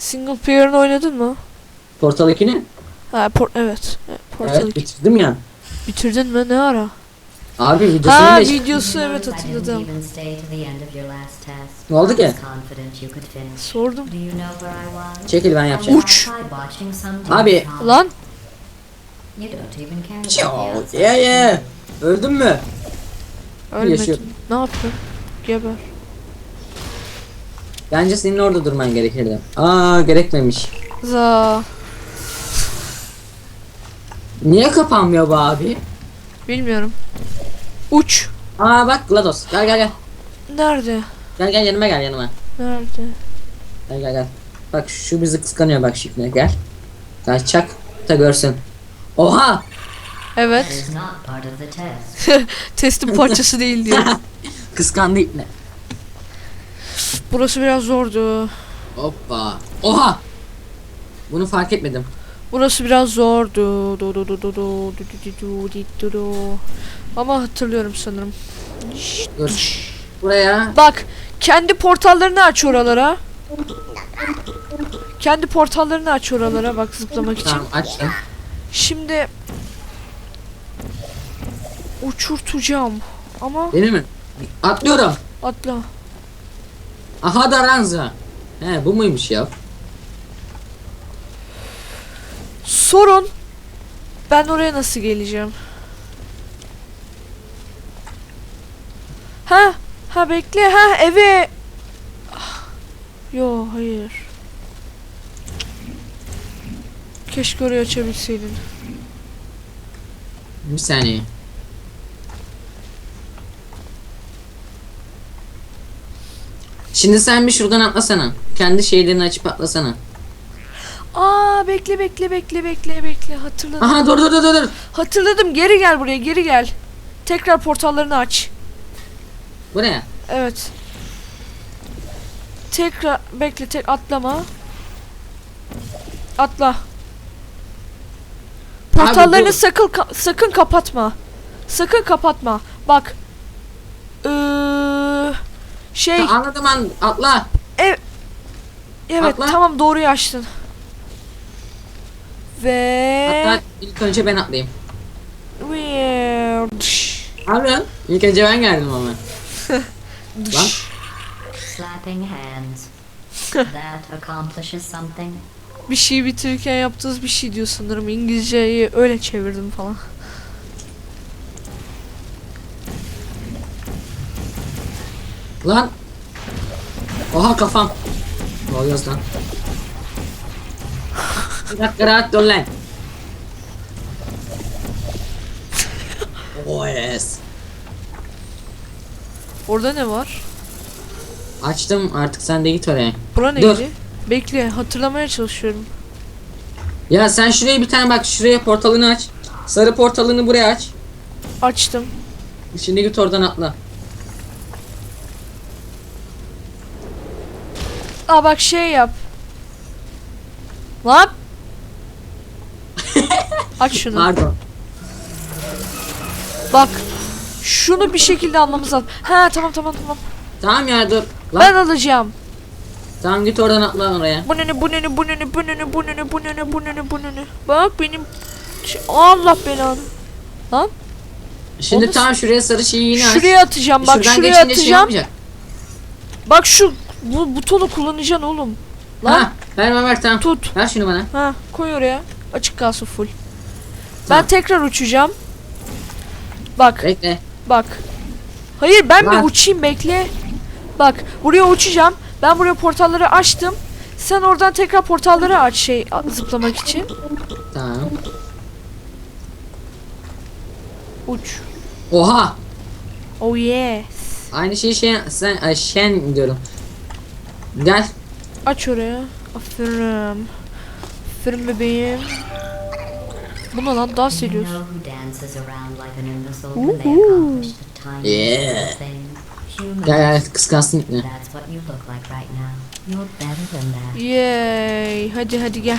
Single player'ını oynadın mı? Portal 2'ni? Ha, por evet. evet Portal Evet bitirdim ya. Bitirdin mi? Ne ara? Abi videosunu Ha videosu evet hatırladım. Ne oldu ki? Sordum. Çekil ben yapacağım. Uç. Abi. Lan Yo, yeah yeah. Öldün mü? Yaşıyor. Ne yaptın? Geber. Bence senin orada durman gerekirdi. Aa gerekmemiş. Za. Niye kapanmıyor bu abi? Bilmiyorum. Uç. Aa bak GLaDOS. Gel gel gel. Nerede? Gel gel yanıma gel yanıma. Nerede? Gel gel gel. Bak şu bizi kıskanıyor bak şimdi gel. Gel çak da görsün. Oha! Evet. Testin parçası değil diyor. Kıskandı ipne. Burası biraz zordu. Hoppa. Oha! Bunu fark etmedim. Burası biraz zordu. Du du du du du du du du du du du. Ama hatırlıyorum sanırım. Dur. Buraya. Bak, kendi portallarını aç oralara. Kendi portallarını aç oralara bak zıplamak için. Tamam açtım. Şimdi uçurtacağım. Ama Değil mi? Atlıyorum. atla. Aha da ranza. He bu muymuş ya? Sorun ben oraya nasıl geleceğim? Ha, ha bekle ha eve. Ah, Yo hayır. Keşke orayı açabilseydin. Bir saniye. Şimdi sen bir şuradan atlasana. Kendi şeylerini açıp atlasana. Aa bekle bekle bekle bekle bekle hatırladım. Aha dur dur dur dur. Hatırladım geri gel buraya geri gel. Tekrar portallarını aç. Buraya. Evet. Tekrar bekle tek atlama. Atla. Portallarını dur. sakın ka- sakın kapatma. Sakın kapatma. Bak. Ee, şey Ta- anladım an atla. evet atla. tamam doğruyu açtın. Ve Hatta ilk önce ben atlayayım. Weird. Abi ilk önce ben geldim ama. Lan Slapping hands. that accomplishes something. bir şey bitirirken yaptığınız bir şey diyor sanırım. İngilizceyi öyle çevirdim falan. Lan. Oha kafam. Ne oluyoruz lan? Bir dakika rahat dur lan. Oh yes. Orada ne var? Açtım artık sen de git oraya. Bura Dur. neydi? Bekle hatırlamaya çalışıyorum. Ya sen şuraya bir tane bak şuraya portalını aç. Sarı portalını buraya aç. Açtım. Şimdi git oradan atla. Aa bak şey yap. Lan. Aç şunu. Pardon. Bak. Şunu bir şekilde almamız lazım. Ha tamam tamam tamam. Tamam ya dur. Lan Ben alacağım. tamam git oradan atla oraya. Bu ne bu ne bu ne bu ne bu ne bu ne bu ne bu ne. Bak benim Allah belanı. Lan Şimdi Onu- tam şuraya sarı şeyi yine şuraya atacağım bak şuraya şey atacağım. yapmayacak. bak şu bu butonu kullanacaksın oğlum. Lan Ha, ver ver ver tamam. tut. Ver şunu bana. Ha koy oraya. Açık kalsın full. Tamam. Ben tekrar uçacağım. Bak Bekle. bak. Hayır ben bir uçayım bekle. Bak buraya uçacağım. Ben buraya portalları açtım. Sen oradan tekrar portalları aç şey zıplamak için. Tamam. Uç. Oha. Oh yes. Aynı şeyi şey sen ay, şen diyorum. Gel. Aç oraya. Aferin. Aferin bebeğim. Bu ne lan dans ediyoruz. Yeah. Gel gel kıskansın ipne. Yay. Hadi hadi gel.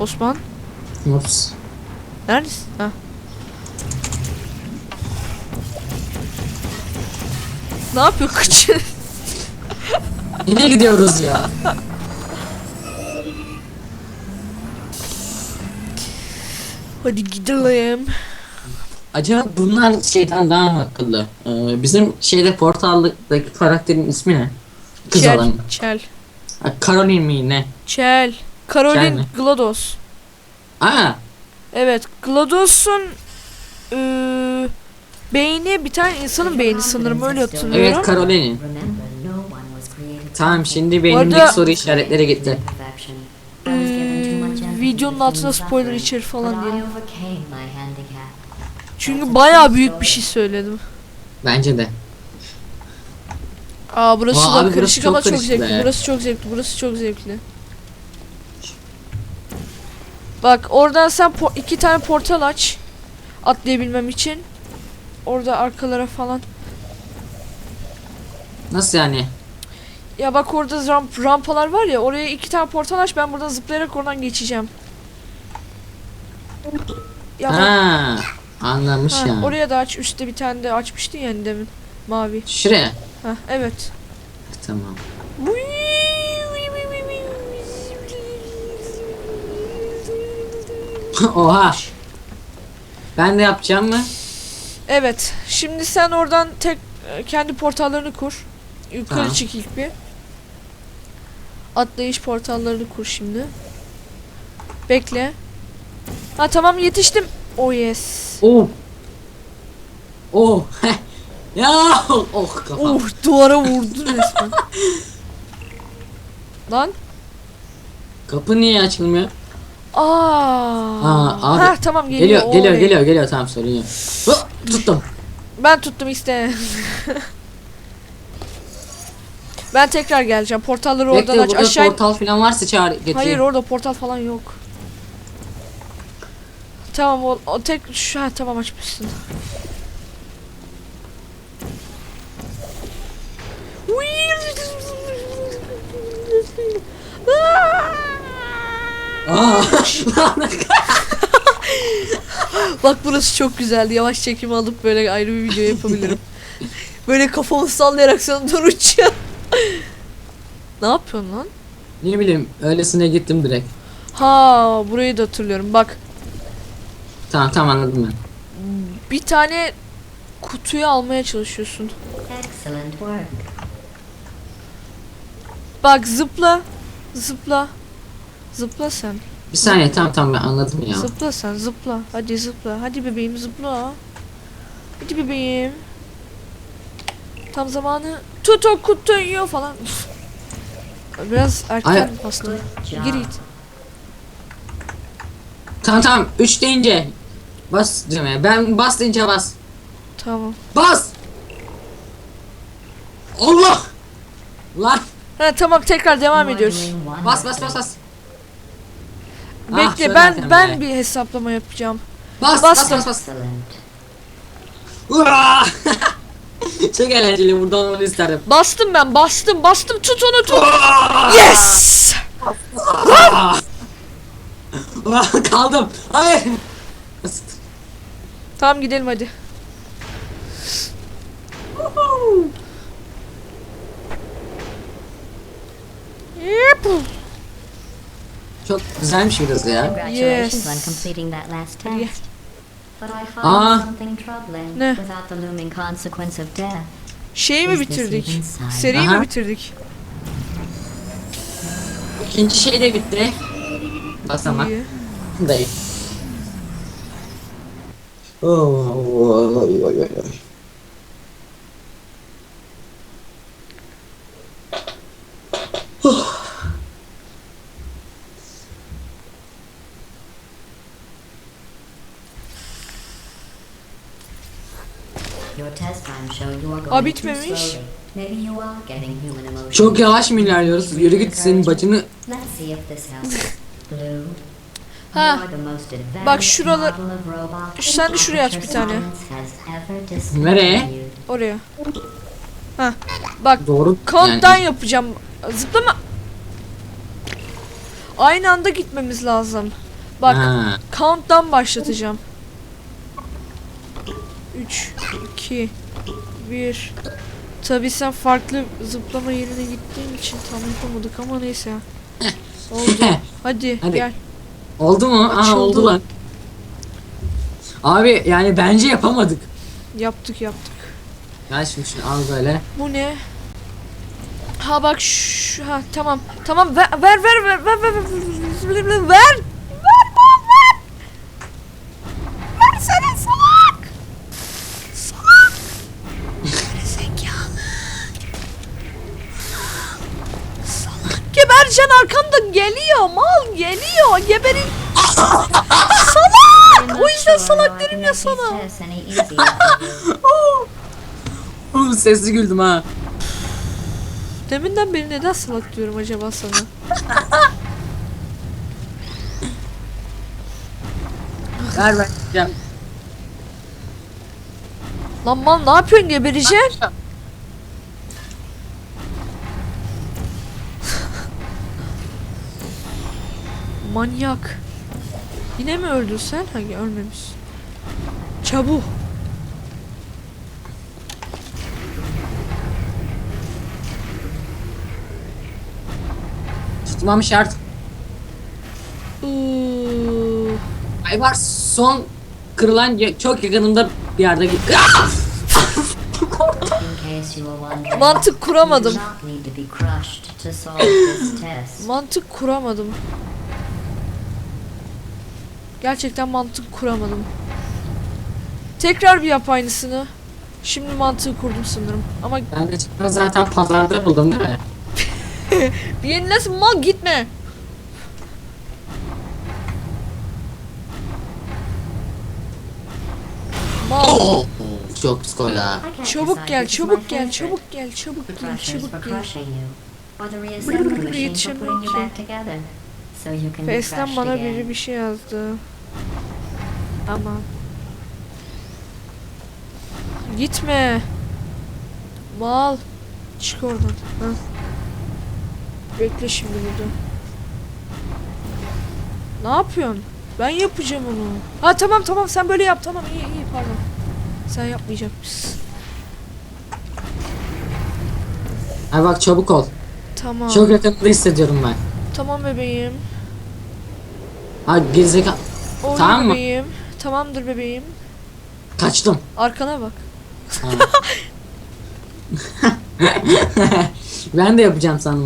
Osman. Ops. Neredesin? Ha. Ne yapıyor kaçın? Nereye gidiyoruz ya? Hadi gidelim. Acaba bunlar şeyden daha akıllı? Ee, bizim şeyde portaldaki karakterin ismi ne? Kız Çel. adam. Çel. Ha, Caroline mi ne? Çel. Caroline Çel Glados. Aa. Evet Glados'un e, beyni bir tane insanın beyni sanırım öyle hatırlıyorum. Evet Caroline'in. Tamam şimdi beynimdeki soru işaretleri gitti. empathy videonun altına spoiler içer falan diyelim. Çünkü bayağı büyük bir şey söyledim. Bence de. Aa burası Aa, da abi burası karışık çok ama çok karışık zevkli. be. Burası çok zevkli. Burası çok zevkli. Bak oradan sen po- iki tane portal aç. Atlayabilmem için. Orada arkalara falan. Nasıl yani? Ya bak orada ramp, rampalar var ya oraya iki tane portal aç ben buradan zıplayarak oradan geçeceğim. Ya bak, Ha, anlamış ha, ya. oraya da aç üstte bir tane de açmıştın yani demin mavi. Şuraya. Ha evet. Tamam. Oha. Ben de yapacağım mı? Evet. Şimdi sen oradan tek e, kendi portallarını kur. Yukarı Tamam. çık ilk bir. Atlayış portallarını kur şimdi. Bekle. Ha tamam yetiştim. Oh yes. Oh. Oh. ya. Oh kafam. Oh duvara vurdun resmen. Lan. Kapı niye açılmıyor? Aa. Aa, abi. Ha tamam geliyor. Geliyor, geliyor, Oley. geliyor, geliyor. Tamam sorun yok. Hop, tuttum. Ben tuttum işte. ben tekrar geleceğim. Portalları oradan Bekle aç. burada Aşağı portal falan varsa çağır getir. Hayır orada portal falan yok. Tamam o, o tek şu ha, tamam açmışsın. Aa. Bak burası çok güzeldi. Yavaş çekim alıp böyle ayrı bir video yapabilirim. böyle kafamı sallayarak sana doğru uçuyor. Ne yapıyorsun lan? ne bileyim öylesine gittim direkt. Ha burayı da hatırlıyorum. Bak Tamam tamam anladım ben. bir tane kutuyu almaya çalışıyorsun. Excellent work. Bak zıpla. Zıpla. Zıpla sen. Bir saniye tamam tamam ben anladım ya. Zıpla sen zıpla. Hadi zıpla. Hadi bebeğim zıpla. Hadi bebeğim. Tam zamanı. Tut o kutuyu falan. Üf. Biraz erken Ay- bastım. Gir git. Tamam tamam 3 deyince bas Cem'e. Ben bas deyince bas. Tamam. Bas! Allah! Lan! Ha tamam tekrar devam ediyoruz. Bas bas bas bas. Ah, Bekle şöyle ben zaten ben be. bir hesaplama yapacağım. Bas Bas. bas bas bas. Excellent. Uaa! Çok eğlenceli burada olmanı isterdim. Bastım ben bastım bastım tut onu tut. Yes! Kaldım. Hayır. Tamam gidelim hadi. Yep. Çok güzelmiş burası ya. Yes. But I find Ah. something troubling Ne? without the looming consequence of death. Şeyi mi bitirdik? Seriyi Aha. mi bitirdik? İkinci şey de bitti. Basamak. İyi. Değil. Oy, oy, oy, oy. Aa, bitmemiş. slowly. Maybe you are getting human emotions. Çok yavaş mı ilerliyoruz? Yürü git senin bacını. Let's see if this helps. Blue. Ha. Bak şuralar- Sen de şuraya aç bir tane. Nereye? Oraya. Ha. Bak Doğru. countdown yani. yapacağım. Zıplama. Aynı anda gitmemiz lazım. Bak Ha. countdown başlatacağım. 3 2 1 Tabi sen farklı zıplama yerine gittiğin için tam yapamadık ama neyse. Oldu. Hadi, Hadi. gel. Oldu mu? Aa Açıldı. oldu lan. Abi yani bence yapamadık. Yaptık yaptık. Gel şimdi şunu al böyle. Bu ne? Ha bak şu ha tamam. Tamam ver ver ver ver ver ver ver ver ver ver Versene salak. Salak. Zekalı. Salak. Gebercan arkamda geliyor mal geliyor geberin. salak. O yüzden salak derim ya sana. Oğlum sesli güldüm ha. Deminden beri neden salak diyorum acaba sana? Ver. Ya. Lan mal ne yapıyorsun gebereceksin? Manyak. Yine mi öldün sen? Ha ölmemiş. Çabuk. Tutmam şart. Iıı. Ay var son kırılan çok yakınımda bir yerde git. Mantık kuramadım. Mantık kuramadım. Gerçekten mantık kuramadım. Tekrar bir yap aynısını. Şimdi mantığı kurdum sanırım. Ama ben de çıkma zaten pazarda buldum değil mi? bir yenilesin mal gitme. Mal. Çok psikola. Çabuk gel, çabuk gel, çabuk gel, çabuk gel, çabuk gel. Yetişemiyorum ki. Face'ten bana biri bir şey yazdı. Ama. Gitme. Mal. Çık oradan. Ha. Bekle şimdi burada. Ne yapıyorsun? Ben yapacağım onu. Ha tamam tamam sen böyle yap tamam iyi iyi pardon. Sen yapmayacakmışsın. Ay bak çabuk ol. Tamam. Çok yakınında hissediyorum ben. Tamam bebeğim. Ha gerizekalı. Tamam mı? Tamamdır bebeğim. Kaçtım. Arkana bak. Ben de yapacağım sandım.